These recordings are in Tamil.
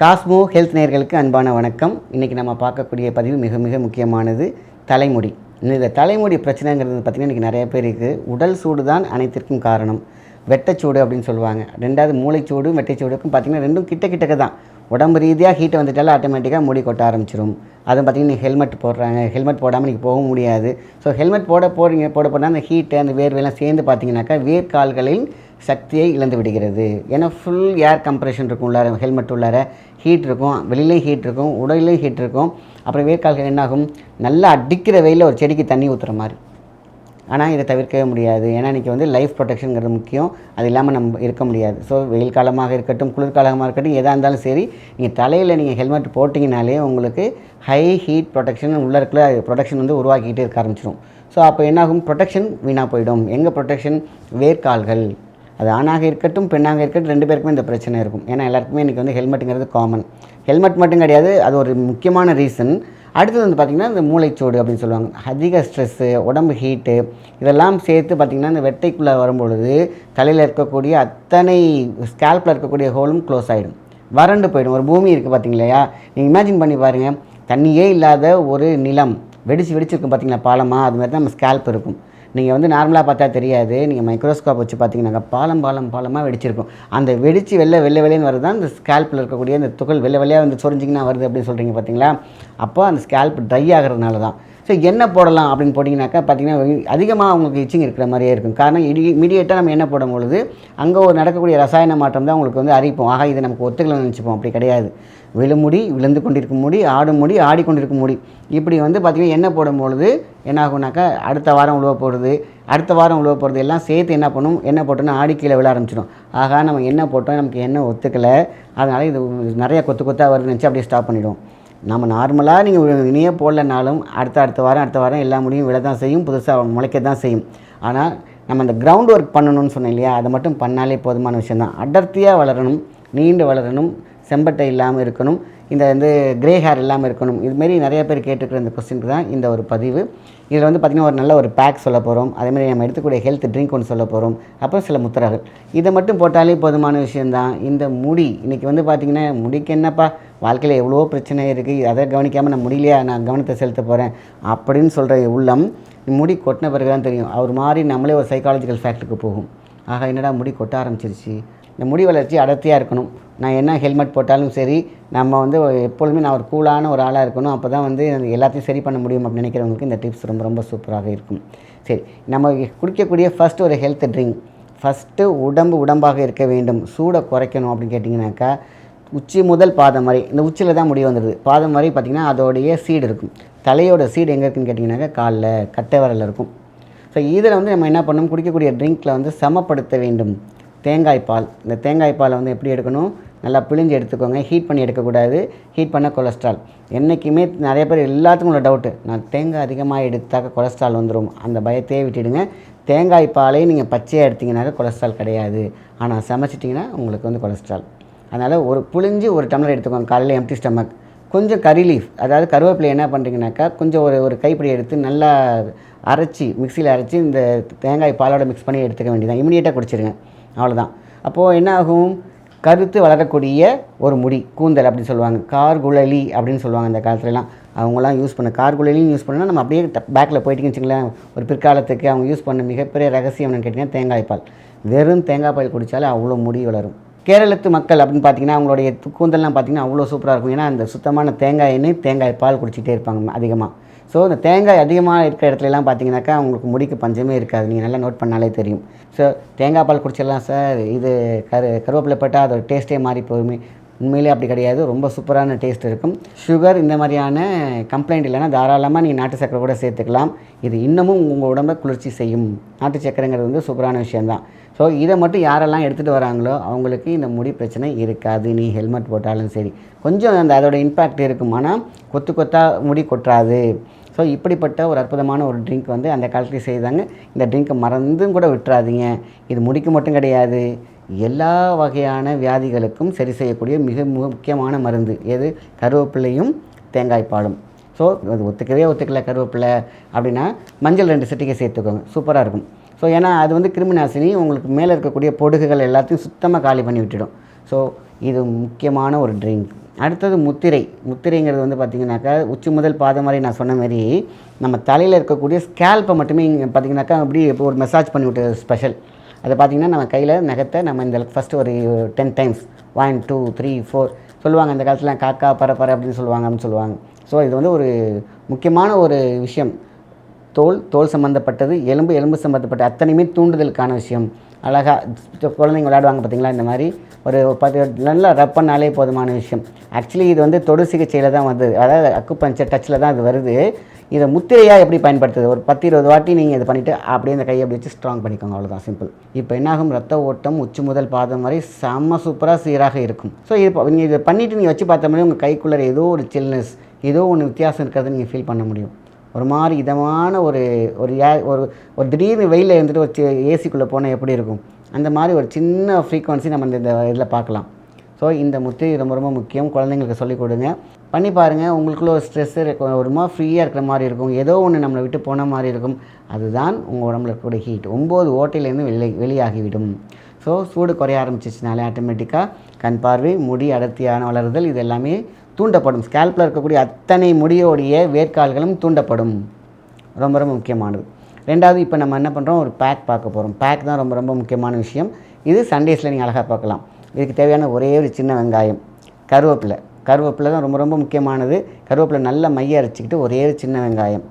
காஸ்மோ ஹெல்த் நேயர்களுக்கு அன்பான வணக்கம். இன்றைக்கி நம்ம பார்க்கக்கூடிய பதிவு மிக மிக முக்கியமானது தலைமுடி. இந்த தலைமுடி பிரச்சனைங்கிறது பார்த்திங்கன்னா இன்றைக்கி நிறைய பேர் இருக்குது உடல் சூடு தான் அனைத்திற்கும் காரணம். வெட்டச்சூடு அப்படின்னு சொல்லுவாங்க. ரெண்டாவது மூளைச்சூடு வெட்டைச்சூடுக்கும் பார்த்திங்கன்னா ரெண்டும் கிட்ட கிட்டக்க தான். உடம்பு ரீதியாக ஹீட்டை வந்துட்டாலும் ஆட்டோமேட்டிக்காக முடி கொட்ட ஆரம்பிச்சிடும் அதுவும் பார்த்திங்கன்னா ஹெல்மெட் போடுறாங்க. ஹெல்மெட் போடாமல் நீங்கள் போகவும் முடியாது. ஸோ ஹெல்மெட் போட போகிறீங்க போட போனால் அந்த ஹீட்டு அந்த வேர்வையெல்லாம் சேர்ந்து பார்த்தீங்கன்னாக்கா வேர்க்கால்களின் சக்தியை இழந்து விடுகிறது. ஏன்னா ஃபுல் ஏர் கம்ப்ரெஷன் இருக்கும் உள்ளார ஹெல்மெட் உள்ளார. ஹீட் இருக்கும் வெளியிலையும் ஹீட் இருக்கும் உடலையும் ஹீட் இருக்கும். அப்புறம் வேர்க்கால்கள் என்னாகும்? நல்லா அடிக்கிற வெயிலில் ஒரு செடிக்கு தண்ணி ஊற்றுற மாதிரி. ஆனால் இதை தவிர்க்கவே முடியாது. ஏன்னா இன்றைக்கி வந்து லைஃப் ப்ரொடெக்ஷனுங்கிறது முக்கியம். அது இல்லாமல் நம்ம இருக்க முடியாது. ஸோ வெயில் காலமாக இருக்கட்டும் குளிர்காலமாக இருக்கட்டும் எதாக இருந்தாலும் சரி நீங்கள் தலையில் நீங்கள் ஹெல்மெட் போட்டிங்கனாலே உங்களுக்கு ஹை ஹீட் ப்ரொடெக்ஷன் உள்ள இருக்கிற ப்ரொடெக்ஷன் வந்து உருவாக்கிக்கிட்டே இருக்க ஆரம்பிச்சிடும் ஸோ அப்போ என்னாகும்? ப்ரொடெக்ஷன் வீணாக போயிடும். எங்கள் ப்ரொடெக்ஷன் வேர்க்கால்கள் அது ஆணாக இருக்கட்டும் பெண்ணாக இருக்கட்டும் ரெண்டு பேருக்குமே இந்த பிரச்சனை இருக்கும். ஏன்னா எல்லாருக்குமே இன்றைக்கி வந்து ஹெல்மெட்டுங்கிறது காமன் ஹெல்மெட் மட்டும் கிடையாது. அது ஒரு முக்கியமான ரீசன் அடுத்தது வந்து பார்த்திங்கன்னா இந்த மூளைச்சோடு அப்படின்னு சொல்லுவாங்க. அதிக ஸ்ட்ரெஸ்ஸு உடம்பு ஹீட்டு இதெல்லாம் சேர்த்து பார்த்திங்கன்னா இந்த வெட்டைக்குள்ளே வரும்பொழுது தலையில் இருக்கக்கூடிய அத்தனை ஸ்கேல்பில் இருக்கக்கூடிய ஹோலும் க்ளோஸ் ஆகிடும் வறண்டு போயிடும். ஒரு பூமி இருக்குது பார்த்தீங்களா நீங்கள் இமேஜின் பண்ணி பாருங்கள் தண்ணியே இல்லாத ஒரு நிலம் வெடிச்சு வெடிச்சிருக்கும் பார்த்திங்களா பாலமாக அது மாதிரி தான் நம்ம ஸ்கேல்ப் இருக்கும். நீங்கள் வந்து நார்மலாக பார்த்தா தெரியாது. நீங்கள் மைக்ரோஸ்கோப் வச்சு பார்த்தீங்கன்னாக்கா பாலம் பாலம் பாலமாக வெடிச்சிருக்கும். அந்த வெடித்து வெள்ளை வெள்ளை வெள்ளைன்னு வருது தான் இந்த ஸ்கேல்பில் இருக்கக்கூடிய அந்த துகள் வெள்ளை வெள்ளையாக வந்து சொரிஞ்சிங்கன்னா வருது அப்படின்னு சொல்கிறீங்க பார்த்தீங்களா? அப்போ அந்த ஸ்கேல்ப் ட்ரை ஆகிறதுனால தான். ஸோ என்ன போடலாம் அப்படின்னு போட்டிங்கனாக்கா பார்த்தீங்கன்னா அதிகமாக அவங்களுக்கு இச்சிங் இருக்கிற மாதிரியே இருக்கும். காரணம் இடி இமீடியட்டாக நம்ம என்ன போடும் பொழுது அங்கே ஒரு நடக்கக்கூடிய ரசாயன மாற்றம் தான் உங்களுக்கு வந்து அறிவிப்போம். ஆக இது நமக்கு ஒத்துக்கலாம் நினச்சிப்போம். அப்படி கிடையாது. விழுமுடி விழுந்து கொண்டிருக்கும் முடி ஆடும் முடி ஆடிக்கொண்டிருக்கும் முடி. இப்படி வந்து பார்த்திங்கன்னா என்ன போடும் பொழுது என்ன ஆகுனாக்கா அடுத்த வாரம் உழுவ போகிறது அடுத்த வாரம் உழுவ போகிறது எல்லாம் சேர்த்து என்ன பண்ணும்? என்ன போட்டோன்னா ஆடி கீழே விழ ஆரம்பிச்சிடும். ஆகா நம்ம என்ன போட்டோம் நமக்கு என்ன ஒத்துக்கலை. அதனால் இது நிறைய கொத்து கொத்தாக வருது நினச்சி அப்படியே ஸ்டாப் பண்ணிவிடும் நம்ம நார்மலாக நீங்கள் இனியே போடலனாலும் அடுத்த அடுத்த வாரம் அடுத்த வாரம் எல்லா முடியும் விழ தான் செய்யும். புதுசாக முளைக்க தான் செய்யும். ஆனால் நம்ம அந்த கிரவுண்ட் ஒர்க் பண்ணணும்னு சொன்னேன் இல்லையா? அதை மட்டும் பண்ணாலே போதுமான விஷயம் தான் அடர்த்தியாக வளரணும் நீண்டு வளரணும் செம்பட்டை இல்லாமல் இருக்கணும். இந்த வந்து கிரே ஹேர் இல்லாமல் இருக்கணும். இதுமாரி நிறைய பேர் கேட்டுருக்கிற இந்த கொஸ்டினுக்கு தான் இந்த ஒரு பதிவு. இதில் வந்து பார்த்திங்கன்னா ஒரு நல்ல ஒரு பேக் சொல்ல போகிறோம் அதேமாதிரி நம்ம எடுத்துக்கூடிய ஹெல்த் ட்ரிங்க் ஒன்று சொல்ல போகிறோம் அப்புறம் சில முத்திரைகள். இதை மட்டும் போட்டாலே போதுமான விஷயந்தான் இந்த முடி இன்றைக்கி வந்து பார்த்திங்கன்னா முடிக்கு என்னப்பா? வாழ்க்கையில் எவ்வளோ பிரச்சனை இருக்குது அதை கவனிக்காமல் நான் முடியலையா? நான் கவனத்தை செலுத்த போகிறேன் அப்படின்னு சொல்கிற உள்ளம் முடி கொட்டின பிறகு தான் தெரியும். அவர் மாதிரி நம்மளே ஒரு சைக்காலஜிக்கல் ஃபேக்டருக்கு போகும். ஆக என்னடா முடி கொட்ட ஆரம்பிச்சிருச்சு? இந்த முடி வளர்ச்சி அடர்த்தியாக இருக்கணும். நான் என்ன ஹெல்மெட் போட்டாலும் சரி நம்ம வந்து எப்பொழுதுமே நான் ஒரு கூலான ஒரு ஆளாக இருக்கணும். அப்போ தான் வந்து எல்லாத்தையும் சரி பண்ண முடியும் அப்படின்னு நினைக்கிறவங்களுக்கு இந்த டிப்ஸ் ரொம்ப ரொம்ப சூப்பராக இருக்கும். சரி நம்ம குடிக்கக்கூடிய ஃபஸ்ட் ஒரு ஹெல்த் ட்ரிங்க் ஃபஸ்ட்டு உடம்பு உடம்பாக இருக்க வேண்டும். சூடை குறைக்கணும் அப்படின்னு கேட்டிங்கனாக்கா உச்சி முதல் பாதம் வரை இந்த உச்சியில் தான் முடிவு வந்துடுது பாதம் வரை பார்த்திங்கன்னா அதோடைய சீடு இருக்கும். தலையோட சீடு எங்கே இருக்குன்னு கேட்டிங்கனாக்கா காலில் கட்டை வரல இருக்கும். ஸோ இதில் வந்து நம்ம என்ன பண்ணணும்? குடிக்கக்கூடிய ட்ரிங்க்கில் வந்து சமப்படுத்த வேண்டும். தேங்காய் பால். இந்த தேங்காய் பாலை வந்து எப்படி எடுக்கணும்? நல்லா பிழிஞ்சு எடுத்துக்கோங்க. ஹீட் பண்ணி எடுக்கக்கூடாது. ஹீட் பண்ண கொலஸ்ட்ரால் என்றைக்குமே நிறைய பேர் எல்லாத்துக்கும் உள்ள டவுட்டு நான் தேங்காய் அதிகமாக எடுத்தாக்க கொலஸ்ட்ரால் வந்துடும் அந்த பயத்தையே விட்டுடுங்க. தேங்காய் பாலையும் நீங்கள் பச்சையாக எடுத்திங்கனாக்கா கொலஸ்ட்ரால் கிடையாது. ஆனால் சமைச்சிட்டிங்கன்னா உங்களுக்கு வந்து கொலஸ்ட்ரால் அதனால் ஒரு புழிஞ்சு ஒரு டம்ளர் எடுத்துக்கோங்க. காலையில் எம்டி ஸ்டமக் கொஞ்சம் கறி லீஃப் அதாவது கருவேப்பிலை என்ன பண்ணுறீங்கனாக்கா கொஞ்சம் ஒரு ஒரு கைப்பிடி எடுத்து நல்லா அரைச்சி மிக்சியில் அரைச்சி இந்த தேங்காய் பாலோட மிக்ஸ் பண்ணி எடுத்துக்க வேண்டியதான் இமீடியட்டாக குடிச்சிருங்க. அவ்வளோதான் அப்போது என்ன ஆகும் கருத்து வளரக்கூடிய ஒரு முடி கூந்தல் அப்படின்னு சொல்லுவாங்க. கார்குழலி அப்படின்னு சொல்லுவாங்க அந்த காலத்துலலாம். அவங்களாம் யூஸ் பண்ண கார்குழலியும் யூஸ் பண்ணால் நம்ம அப்படியே பேக்கில் போயிட்டீங்கன்னு வச்சுங்களேன் ஒரு பிற்காலத்துக்கு அவங்க யூஸ் பண்ண மிகப்பெரிய ரகசியம் என்னென்னு கேட்டிங்கன்னா தேங்காய் பால். வெறும் தேங்காய் பால் குடித்தாலே அவ்வளோ முடி வளரும். கேரளத்து மக்கள் அப்படின்னு பார்த்தீங்கன்னா அவங்களுடைய கூந்தல்லாம் பார்த்தீங்கன்னா அவ்வளோ சூப்பராக இருக்கும். ஏன்னா அந்த சுத்தமான தேங்காய் எண்ணெய் தேங்காய் பால் குடிச்சிட்டே இருப்பாங்க அதிகமாக ஸோ இந்த தேங்காய் அதிகமாக இருக்கிற இடத்துலலாம் பார்த்தீங்கன்னாக்கா உங்களுக்கு முடிக்கு பஞ்சமே இருக்காது. நீங்கள் நல்லா நோட் பண்ணாலே தெரியும். ஸோ தேங்காய் பால் குடிச்சிடலாம் சார் இது கரு கருவேப்பிலை போட்டால் அதோட டேஸ்ட்டே மாறி போகுமே. உண்மையிலே அப்படி கிடையாது. ரொம்ப சூப்பரான டேஸ்ட் இருக்கும். சுகர் இந்த மாதிரியான கம்ப்ளைண்ட் இல்லைன்னா தாராளமாக நீங்கள் நாட்டு சக்கரை கூட சேர்த்துக்கலாம். இது இன்னமும் உங்கள் உடம்பை குளிர்ச்சி செய்யும். நாட்டு சக்கரைங்கிறது வந்து சூப்பரான விஷயந்தான் ஸோ இதை மட்டும் யாரெல்லாம் எடுத்துகிட்டு வராங்களோ அவங்களுக்கு இந்த முடி பிரச்சனை இருக்காது. நீ ஹெல்மெட் போட்டாலும் சரி. கொஞ்சம் அந்த அதோட இம்பேக்ட் இருக்கும். ஆனால் கொத்து கொத்தாக முடி கொட்டுறாது. ஸோ இப்படிப்பட்ட ஒரு அற்புதமான ஒரு ட்ரிங்க் வந்து அந்த காலத்தில் செய்தாங்க. இந்த ட்ரிங்க்கை மறந்தும் கூட விட்டுறாதீங்க. இது முடிக்கு மட்டும் கிடையாது. எல்லா வகையான வியாதிகளுக்கும் சரி செய்யக்கூடிய மிக முக்கியமான மருந்து. எது? கருவேப்பிலையும் தேங்காய் பாலும். ஸோ அது ஒத்துக்கவே ஒத்துக்கல கருவேப்பிலை அப்படின்னா மஞ்சள் ரெண்டு சிட்டிக்கை சேர்த்துக்கோங்க. சூப்பராக இருக்கும். ஸோ ஏன்னா அது வந்து கிருமிநாசினி உங்களுக்கு மேலே இருக்கக்கூடிய பொடுகுகள் எல்லாத்தையும் சுத்தமாக காலி பண்ணி விட்டுடும். ஸோ இது முக்கியமான ஒரு ட்ரிங்க் அடுத்தது முத்திரை. முத்திரைங்கிறது வந்து பார்த்திங்கனாக்கா உச்சி முதல் பாதம் வரை நான் சொன்ன மாதிரி நம்ம தலையில் இருக்கக்கூடிய ஸ்கேல்ப்பை மட்டுமே இங்கே பார்த்திங்கனாக்கா அப்படி இப்போ ஒரு மசாஜ் பண்ணி விட்டு ஸ்பெஷல் அதை பார்த்திங்கன்னா நம்ம கையில் நகத்தை நம்ம இந்த ஃபஸ்ட்டு ஒரு ten times one two three four சொல்லுவாங்க அந்த காலத்தில் காக்கா பற பற அப்படின்னு சொல்லுவாங்க. அப்படின்னு சொல்லுவாங்க ஸோ இது வந்து ஒரு முக்கியமான ஒரு விஷயம். தோல் தோல் சம்மந்தப்பட்டது எலும்பு எலும்பு சம்மந்தப்பட்ட அத்தனையுமே தூண்டுதலுக்கான விஷயம். அழகாக குழந்தைங்க விளையாடுவாங்க பார்த்தீங்களா இந்த மாதிரி ஒரு பத்து நல்லா ரப் பண்ணாலே போதுமான விஷயம். ஆக்சுவலி இது வந்து தொடு சிகிச்சையில் தான் வந்தது அதாவது அக்கு பஞ்சர் டச்சில் தான் அது வருது. இதை முத்திரையாக எப்படி பயன்படுத்துது ஒரு பத்து இருபது வாட்டி நீங்கள் இது பண்ணிவிட்டு அப்படியே இந்த கையை அப்படி வச்சு ஸ்ட்ராங் பண்ணிக்கோங்க அவ்வளோதான் சிம்பிள் இப்போ என்னாகும்? ரத்த ஓட்டம் உச்சி முதல் பாதம் வரை செம்ம சூப்பராக சீராக இருக்கும். ஸோ இப்போ நீங்கள் இதை பண்ணிவிட்டு நீங்கள் வச்சு பார்த்த மாதிரி உங்கள் கைக்குள்ளே ஏதோ ஒரு சில்னஸ் ஏதோ ஒன்று வித்தியாசம் இருக்கிறத நீங்கள் ஃபீல் பண்ண முடியும். ஒரு மாதிரி இதமான ஒரு ஒரு ஏ ஒரு ஒரு திடீர்னு வெயிலில் இருந்துட்டு ஒரு ஏசிக்குள்ளே போனால் எப்படி இருக்கும்? அந்த மாதிரி ஒரு சின்ன ஃப்ரீக்குவன்சி நம்ம இந்த இதில் பார்க்கலாம். ஸோ இந்த முத்திரை ரொம்ப ரொம்ப முக்கியம். குழந்தைங்களுக்கு சொல்லிக் கொடுங்க. பண்ணி பாருங்கள் உங்களுக்குள்ள ஒரு ஸ்ட்ரெஸ்ஸு ஒரு மாதிரி ஃப்ரீயாக இருக்கிற மாதிரி இருக்கும். ஏதோ ஒன்று நம்மளை விட்டு போன மாதிரி இருக்கும். அதுதான் உங்கள் உடம்புல இருக்கக்கூடிய ஹீட் ஒம்பது ஓட்டையிலேருந்து வெளி வெளியாகிவிடும். ஸோ சூடு குறைய ஆரம்பிச்சிச்சுனாலே ஆட்டோமேட்டிக்காக கண் பார்வை முடி அடர்த்தியான வளருதல் இது எல்லாமே தூண்டப்படும். ஸ்கேல்பில் இருக்கக்கூடிய அத்தனை முடியோடைய வேர்க்கால்களும் தூண்டப்படும். ரொம்ப ரொம்ப முக்கியமானது. ரெண்டாவது இப்போ நம்ம என்ன பண்ணுறோம் ஒரு பேக் பார்க்க போகிறோம் பேக் தான் ரொம்ப ரொம்ப முக்கியமான விஷயம். இது சண்டேஸில் நீங்கள் அழகாக பார்க்கலாம். இதுக்கு தேவையான ஒரே ஒரு சின்ன வெங்காயம். கருவேப்பிலை. கருவேப்பிலை தான் ரொம்ப ரொம்ப முக்கியமானது. கருவேப்பிலை நல்லா மைய அரைச்சிக்கிட்டு ஒரே ஒரு சின்ன வெங்காயம்.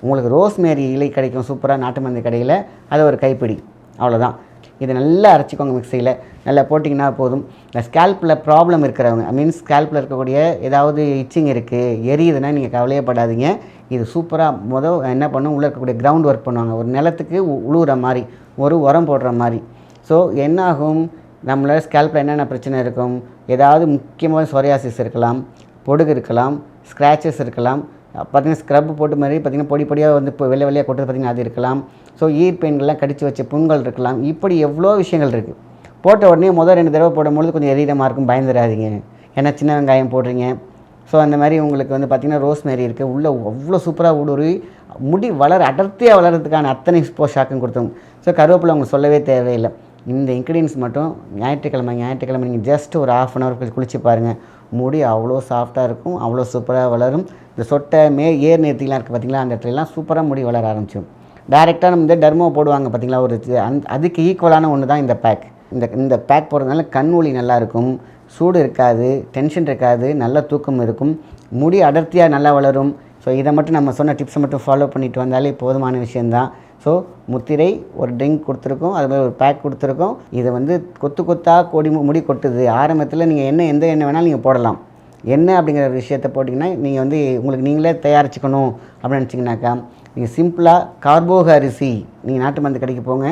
உங்களுக்கு ரோஸ்மேரி இலை கிடைக்கும். சூப்பராக நாட்டு மருந்து கடையில். அதை ஒரு கைப்பிடி. அவ்வளோதான் இதை நல்லா அரைச்சிக்கோங்க மிக்சியில். நல்லா போட்டிங்கன்னா போதும். இந்த ஸ்கேல்பில் ப்ராப்ளம் இருக்கிறவங்க ஐ மீன் ஸ்கேல்பில் இருக்கக்கூடிய ஏதாவது இச்சிங் இருக்குது எரியுதுன்னா நீங்கள் கவலையப்படாதீங்க இது சூப்பராக மொதல் என்ன பண்ணும் உள்ளே இருக்கக்கூடிய கிரவுண்ட் ஒர்க் பண்ணுவாங்க. ஒரு நிலத்துக்கு உ- உழுவுற மாதிரி ஒரு உரம் போடுற மாதிரி. ஸோ என்னாகும்? நம்மளோட ஸ்கேல்பில் என்னென்ன பிரச்சனை இருக்கும்? ஏதாவது முக்கியமான சொரியாசிஸ் இருக்கலாம் பொடுகு இருக்கலாம் ஸ்க்ராச்சஸ் இருக்கலாம் பார்த்தீங்கன்னா ஸ்க்ரப் போட்டு மாதிரி பார்த்தீங்கன்னா பொடி பொடியாக வந்து இப்போ வெள்ளை வெள்ளையாக கொட்டுறது பார்த்தீங்கன்னா அது இருக்கலாம். ஸோ ஈர் பெயின்கள்லாம் கடிச்சு வச்ச புண்கள் இருக்கலாம். இப்படி எவ்வளோ விஷயங்கள் இருக்குது போட்ட உடனே முதல் ரெண்டு தடவை போடும்பொழுது கொஞ்சம் எரியமாக இருக்கும். பயந்துடாதீங்க. ஏன்னா சின்ன வெங்காயம் போடுறீங்க. ஸோ அந்த மாதிரி உங்களுக்கு வந்து பார்த்திங்கன்னா ரோஸ்மேரி இருக்குது உள்ளே அவ்வளோ சூப்பராக ஊடுருவி முடி வளர அடர்த்தியாக வளர்கிறதுக்கான அத்தனை போஷாக்கும் கொடுத்தோம் ஸோ கருவேப்பிலை உங்களுக்கு சொல்லவே தேவையில்லை. இந்த இன்க்ரீடியன்ஸ் மட்டும் ஞாயிற்றுக்கிழமை ஞாயிற்றுக்கிழமை நீங்கள் ஜஸ்ட் ஒரு ஆஃப் அன் ஹவர் குளிச்சு பாருங்கள் முடி அவ்வளோ சாஃப்டாக இருக்கும். அவ்வளோ சூப்பராக வளரும். இந்த சொட்டை மே ஏர் நேர்த்திலாம் இருக்குது பார்த்தீங்களா அந்த இடத்துலலாம் சூப்பராக முடி வளர ஆரம்பிச்சிடும் டேரெக்டாக நம்ம இந்த டர்மோ போடுவாங்க பார்த்தீங்களா ஒரு இது, அதுக்கு ஈக்குவலான ஒன்று தான் இந்த பேக் இந்த இந்த பேக் போடுறதுனால கண் ஒளி நல்லா இருக்கும் சூடு இருக்காது டென்ஷன் இருக்காது நல்ல தூக்கம் இருக்கும் முடி அடர்த்தியாக நல்லா வளரும். ஸோ இதை மட்டும் நம்ம சொன்ன டிப்ஸை மட்டும் ஃபாலோ பண்ணிட்டு வந்தாலே போதுமான விஷயந்தான் ஸோ முத்திரை ஒரு ட்ரிங்க் கொடுத்துருக்கோம் அது மாதிரி ஒரு பேக் கொடுத்துருக்கோம். இதை வந்து கொத்து கொத்தாக கொடி முடி கொட்டுது. ஆரம்பத்தில் நீங்கள் என்ன எந்த எண்ணெய் வேணாலும் நீங்கள் போடலாம். என்ன அப்படிங்கிற விஷயத்தை போட்டிங்கன்னா நீங்கள் வந்து உங்களுக்கு நீங்களே தயாரிச்சுக்கணும் அப்படின்னு நினச்சிங்கனாக்கா நீங்கள் சிம்பிளாக கார்போக அரிசி நீங்கள் நாட்டு மருந்து கடைக்கு போங்க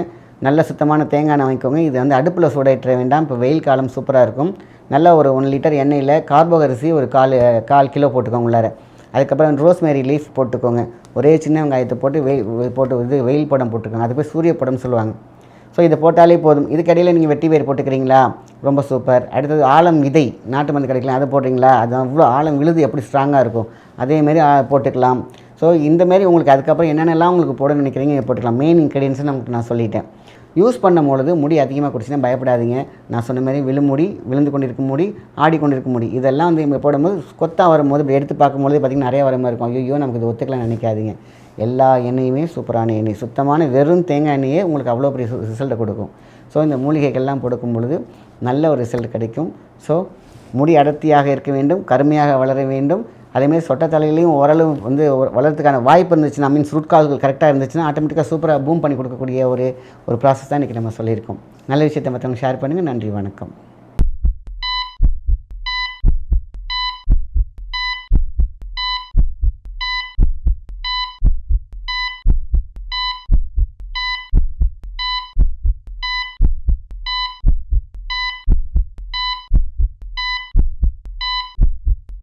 நல்ல சுத்தமான தேங்காய் எண்ணெய் வாங்கிக்கோங்க இது வந்து அடுப்பில் சூடாயிட்ட வேண்டாம் இப்போ வெயில் காலம் சூப்பராக இருக்கும். நல்ல ஒரு ஒன் லிட்டர் எண்ணெயில் கார்போக அரிசி ஒரு கால் கால் கிலோ போட்டுக்கோங்க உள்ளார. அதுக்கப்புறம் ரோஸ்மேரி லீஃப் போட்டுக்கோங்க. ஒரே சின்ன வெங்காயத்தை போட்டு வெயில் போட்டு இது வெயில் படம் போட்டுக்கோங்க. அது போய் சூரிய படம்னு சொல்லுவாங்க. ஸோ இதை போட்டாலே போதும். இதுக்கடையில் நீங்கள் வெட்டி வேர் போட்டுக்கிறீங்களா? ரொம்ப சூப்பர் அடுத்தது ஆழம் விதை நாட்டு மருந்து கிடைக்கலாம் அதை போடுறீங்களா? அது அவ்வளோ ஆழம் விழுது எப்படி ஸ்ட்ராங்காக இருக்கும்? அதேமாரி போட்டுக்கலாம். ஸோ இந்தமாரி உங்களுக்கு அதுக்கப்புறம் என்னென்னலாம் உங்களுக்கு போட நினைக்கிறீங்க போட்டுக்கலாம். மெயின் இன்க்ரீடியன்ஸ் நமக்கு நான் சொல்லிட்டேன். யூஸ் பண்ணும் பொழுது முடி அதிகமாக குடிச்சுன்னா பயப்படாதீங்க. நான் சொன்ன மாதிரி விழுமுடி விழுந்து கொண்டிருக்கும் முடி ஆடி கொண்டிருக்கும் முடி இதெல்லாம் வந்து இங்கே போடும்போது கொத்தாக வரும்போது இப்படி எடுத்து பார்க்கும்போது பார்த்திங்கன்னா நிறைய வர மாதிரி இருக்கும். ஐயோ நமக்கு இது ஒத்துக்கலாம் நினைக்காதீங்க. எல்லா எண்ணெயுமே சூப்பரான எண்ணெய். சுத்தமான வெறும் தேங்காய் எண்ணெயே உங்களுக்கு அவ்வளோ பெரிய ரிசல்ட்டை கொடுக்கும். ஸோ இந்த மூலிகைகள்லாம் கொடுக்கும் பொழுது நல்ல ஒரு ரிசல்ட் கிடைக்கும். ஸோ முடி அடர்த்தியாக இருக்க வேண்டும் கருமையாக வளர வேண்டும். அதேமாதிரி சொட்டை தலையிலையும் ஓரளவு வந்து வளர்த்துக்கான வாய்ப்பு இருந்துச்சுன்னா மீன்ஸ் ரூட் கால்கள் கரெக்டாக இருந்துச்சுன்னா ஆட்டோமேட்டிக்காக சூப்பராக பூம் பண்ணி கொடுக்கக்கூடிய ஒரு ஒரு ப்ராசஸ் தான் இன்றைக்கி நம்ம சொல்லியிருக்கோம். நல்ல விஷயத்தை மற்றவங்க ஷேர் பண்ணுங்கள் நன்றி வணக்கம்.